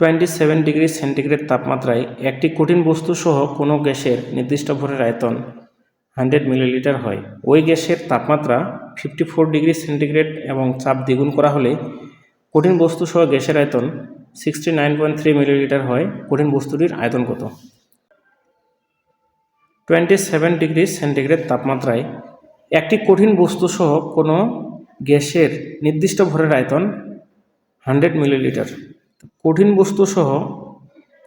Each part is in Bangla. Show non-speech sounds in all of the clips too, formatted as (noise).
টোয়েন্টি সেভেন ডিগ্রি সেন্টিগ্রেড তাপমাত্রায় একটি কঠিন বস্তু সহ কোনো গ্যাসের নির্দিষ্ট ভরের আয়তন হান্ড্রেড মিলিলিটার হয়। ওই গ্যাসের তাপমাত্রা ফিফটি ফোর ডিগ্রি সেন্টিগ্রেড এবং চাপ দ্বিগুণ করা হলে কঠিন বস্তু সহ গ্যাসের আয়তন sixty nine point three millilitre হয়। কঠিন বস্তুটির আয়তন কত? টোয়েন্টি সেভেন ডিগ্রি সেন্টিগ্রেড তাপমাত্রায় একটি কঠিন বস্তু সহ কোনো গ্যাসের নির্দিষ্ট ভরের আয়তন হান্ড্রেড মিলিলিটার। কঠিন বস্তু সহ,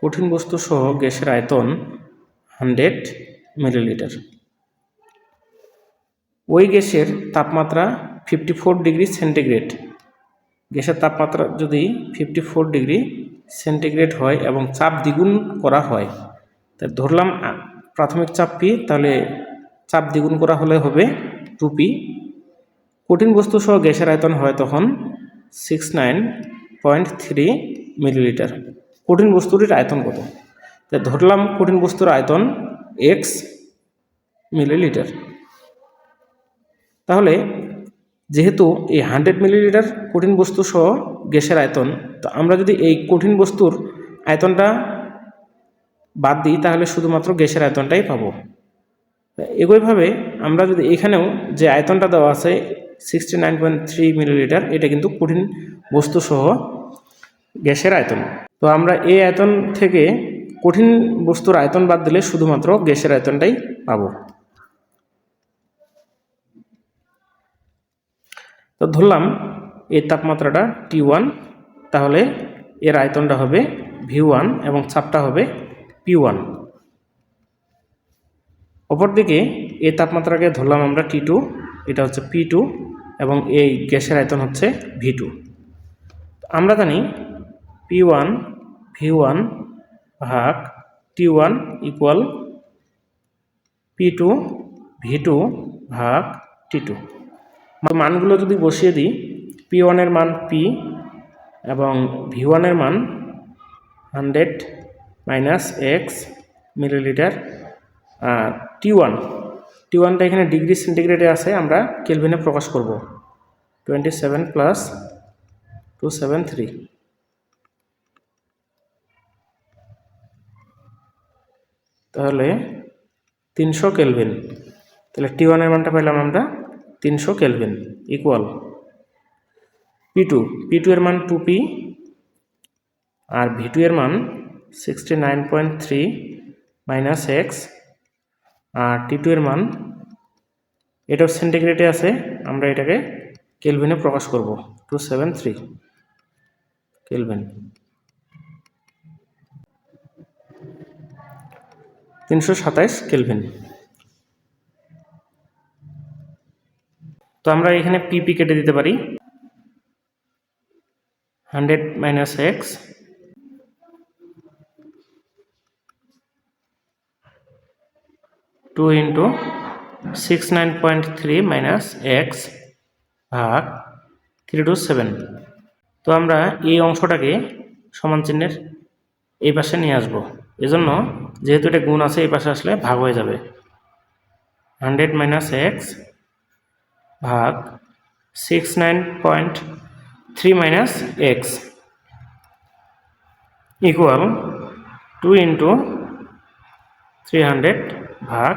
কঠিন বস্তু সহ গ্যাসের আয়তন হান্ড্রেড মিলিলিটার। ওই গ্যাসের তাপমাত্রা ফিফটি ফোর ডিগ্রি সেন্টিগ্রেড। গ্যাসের তাপমাত্রা যদি ফিফটি ফোর ডিগ্রি সেন্টিগ্রেড হয় এবং চাপ দ্বিগুণ করা হয়, তা ধরলাম প্রাথমিক চাপ পি, তাহলে চাপ দ্বিগুণ করা হলে হবে টু পি। কঠিন বস্তু সহ গ্যাসের আয়তন হয় তখন six nine point three millilitre কঠিন বস্তুটির আয়তন কত? তা ধরলাম কঠিন বস্তুর আয়তন এক্স মিলিলিটার তাহলে যেহেতু এই হান্ড্রেড মিলিলিটার কঠিন বস্তু সহ গ্যাসের আয়তন, তো আমরা যদি এই কঠিন বস্তুর আয়তনটা বাদ দিই, তাহলে শুধুমাত্র গ্যাসের আয়তনটাই পাবো। একইভাবে আমরা যদি এখানেও যে আয়তনটা দেওয়া আছে sixty nine point three millilitre এটা কিন্তু কঠিন বস্তু সহ গ্যাসের আয়তন। তো আমরা এই আয়তন থেকে কঠিন বস্তুর আয়তন বাদ দিলে শুধুমাত্র গ্যাসের আয়তনটাই পাবো। তো ধরলাম এই তাপমাত্রাটা টি ওয়ান তাহলে এর আয়তনটা হবে ভি ওয়ান এবং চাপটা হবে পি ওয়ান অপরদিকে এই তাপমাত্রাকে ধরলাম আমরা টি টু এটা হচ্ছে পি টু এবং এই গ্যাসের আয়তন হচ্ছে ভি টু আমরা জানি পি ওয়ান ভি ওয়ান ভাগ T one equal P two V two ভাগ টি টু মানগুলো যদি বসিয়ে দিই পি ওয়ানের মান পি এবং ভি ওয়ানের মান হান্ড্রেড মাইনাস এক্স মিলিলিটার আর টি ওয়ান টি ওয়ানটা এখানে ডিগ্রি সেন্টিগ্রেডে আছে, আমরা কেলভিনে প্রকাশ করব। Twenty seven plus two seven three তাহলে তিনশো কেলভিন। তাহলে টি ওয়ানের মানটা পেলাম আমরা তিনশো kelvin equal P two P two এর মান টু পি আর ভি টু এর মান sixty nine point three minus X আর টি টু এর মান এটাও সেন্টিগ্রেডে আছে, আমরা এটাকে কেলভিনে প্রকাশ করব টু সেভেন থ্রি কেলভিন। তিনশো সাতাইশ কেলভিন। তো আমরা এখানে পিপি কেটে দিতে পারি। Hundred minus X. Two into six nine point three minus X ভাগ থ্রি টু সেভেন। তো আমরা এই অংশটাকে সমান চিহ্নের এই পাশে নিয়ে আসব। এজন্য যেহেতু এটা গুণ আছে, এই পাশে আসলে ভাগ হয়ে যাবে। হান্ড্রেড মাইনাস এক্স ভাগ six nine point three minus X equal two into three hundred ভাগ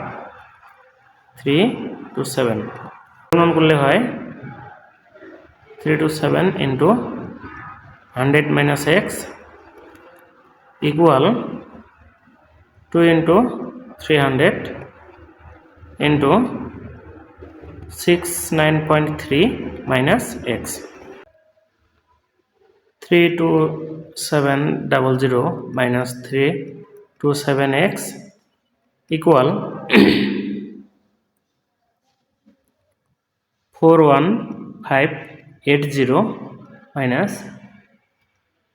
থ্রি টু সেভেন। গুণন করলে হয় three two seven into hundred minus X equal 2 into 300 into 69.3 minus x. 32700 minus 327x equal (coughs) 41580 minus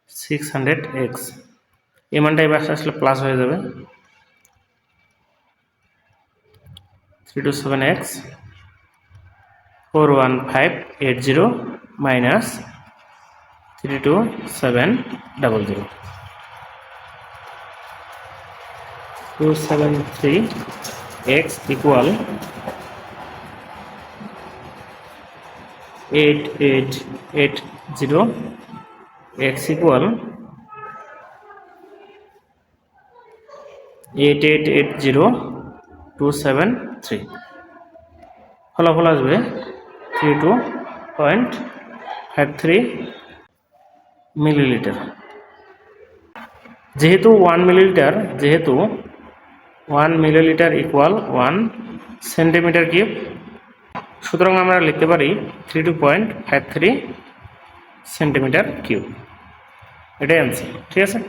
600x এই মানটা এই বাসে আসলে প্লাস হয়ে যাবে। Three two seven X four one five eight zero minus three two seven double zero two seven three X equal eight eight eight zero X equal eight eight eight zero two seven three ফলাফল আসবে three two point five three millilitre যেহেতু ওয়ান মিলিলিটার যেহেতু one millilitre equal one centimetre cube সুতরাং আমরা লিখতে পারি three two point five three centimetre cube এটাই অ্যান্সার ঠিক আছে?